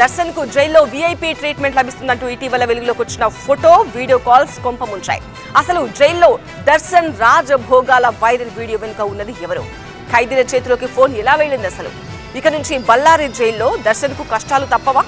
దర్శన్కు జైల్లో VIP treatment లభిస్తుందంటూ ఇటీవల వెలుగులోకి వచ్చిన ఫోటో వీడియో కాల్స్ కొంపముంచాయి. అసలు జైల్లో దర్శన్ రాజభోగాల వైరల్ వీడియో వెనుక ఉన్నది ఎవరు? ఖైదీల చేతిలోకి ఫోన్ ఎలా వెళ్ళింది అసలు ఇక నుంచి బళ్ళారి జైల్లో దర్శన్కు కష్టాలు తప్పవా?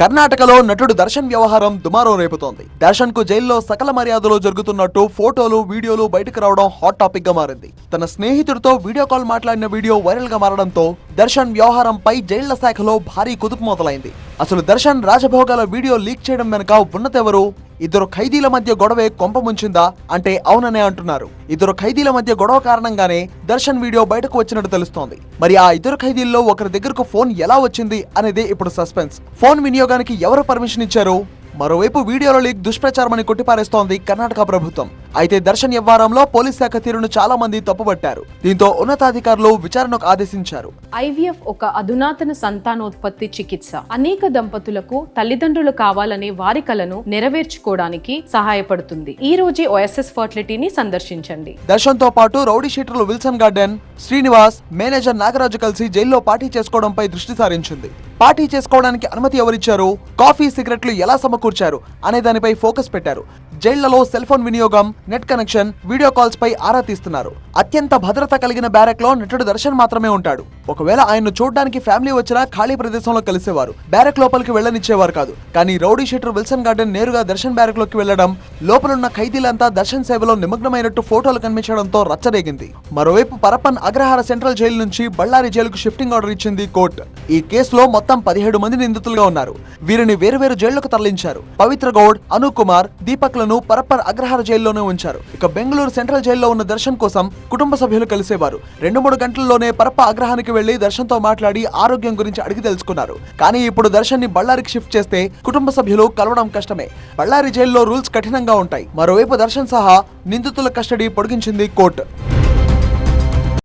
కర్ణాటకలో నటుడు దర్శన్ వ్యవహారం దుమారం రేపుతోంది. దర్శన్కు జైల్లో సకల మర్యాదలు జరుగుతున్నట్టు ఫోటోలు వీడియోలు బయటకు రావడం హాట్ టాపిక్గా మారింది. తన స్నేహితుడితో వీడియో కాల్ మాట్లాడిన వీడియో వైరల్గా మారడంతో దర్శన్ వ్యవహారంపై జైళ్ళ శాఖలో భారీ కుదుపు మొదలైంది. అసలు దర్శన్ రాజభోగాల వీడియో లీక్ చేయడం వెనుక ఉన్నతెవరు? ఇద్దరు ఖైదీల మధ్య గొడవే కొంప ముంచిందా అంటే అవుననే అంటున్నారు. ఇద్దరు ఖైదీల మధ్య గొడవ కారణంగానే దర్శన్ వీడియో బయటకు వచ్చినట్టు తెలుస్తోంది. మరి ఆ ఇద్దరు ఖైదీల్లో ఒకరి దగ్గరకు ఫోన్ ఎలా వచ్చింది అనేది ఇప్పుడు సస్పెన్స్. ఫోన్ వినియోగానికి ఎవరు పర్మిషన్ ఇచ్చారు? మరోవైపు వీడియోలో లీక్ దుష్ప్రచారమని కొట్టిపారేస్తోంది కర్ణాటక ప్రభుత్వం. అయితే దర్శన్ వ్యవహారంలో పోలీస్ శాఖ తీరును చాలా మంది తప్పుపట్టారు. దీంతో ఉన్నతాధికారులు విచారణకు ఆదేశించారు. ఐవీఎఫ్ ఒక అధునాతన సంతానోత్పత్తి చికిత్స. అనేక దంపతులకు తల్లిదండ్రులు కావాలనే వారి కలను నెరవేర్చుకోవడానికి సహాయపడుతుంది. ఈ రోజే ఓఎస్ఎస్ ఫర్టిలిటీని సందర్శించండి. దర్శన్తో పాటు రౌడీ షీటర్లు Wilson garden Srinivas manager Nagaraju కలిసి జైల్లో పార్టీ చేసుకోవడంపై దృష్టి సారించింది. పార్టీ చేసుకోవడానికి అనుమతి ఎవరిచ్చారు? కాఫీ సిగరెట్లు ఎలా సమకూర్చారు? అనే దానిపై ఫోకస్ పెట్టారు. జైళ్ళలో సెల్ ఫోన్ వినియోగం నెట్ కనెక్షన్ వీడియో కాల్స్ పై ఆరా తీస్తున్నారు. అత్యంత భద్రత కలిగిన బ్యారెక్లో నటుడు దర్శన్ మాత్రమే ఉంటాడు. ఒకవేళ ఆయన్ను చూడడానికి ఫ్యామిలీ వచ్చినా ఖాళీ ప్రదేశంలో కలిసేవారు. బ్యారెక్ లోపలికి వెళ్ళనిచ్చేవారు కాదు. కానీ రౌడీ షీటర్ విల్సన్ గార్డెన్ నేరుగా దర్శన్ బ్యారెక్లోకి వెళ్ళడం లోపలున్న ఖైదీలంతా దర్శన్ సేవలో నిమగ్నమైనట్టు ఫోటోలు కనిపించడంతో రచ్చరేగింది. మరోవైపు పరపన్ అగ్రహార సెంట్రల్ జైలు నుంచి బళ్ళారి జైలుకు షిఫ్టింగ్ ఆర్డర్ ఇచ్చింది కోర్టు. ఈ కేసులో మొత్తం పదిహేడు మంది నిందితులుగా ఉన్నారు. వీరిని వేరువేరు జైళ్ళకు తరలించారు. పవిత్ర గౌడ్ అను కుమార్ దీపక్లను పరప్పర్ అగ్రహార జైల్లోనే ఉంచారు. ఇక బెంగళూరు సెంట్రల్ జైల్లో ఉన్న దర్శన్ కోసం కుటుంబ సభ్యులు కలిసేవారు. రెండు మూడు గంటల్లోనే పరప్ప అగ్రహానికి వెళ్ళి దర్శన్తో మాట్లాడి ఆరోగ్యం గురించి అడిగి తెలుసుకున్నారు. కానీ ఇప్పుడు దర్శన్ని బళ్ళారికి షిఫ్ట్ చేస్తే కుటుంబ సభ్యులు కలవడం కష్టమే. బళ్ళారి జైల్లో రూల్స్ కఠినంగా ఉంటాయి. మరోవైపు దర్శన్ సహా నిందితుల కస్టడీ పొడిగించింది కోర్టు.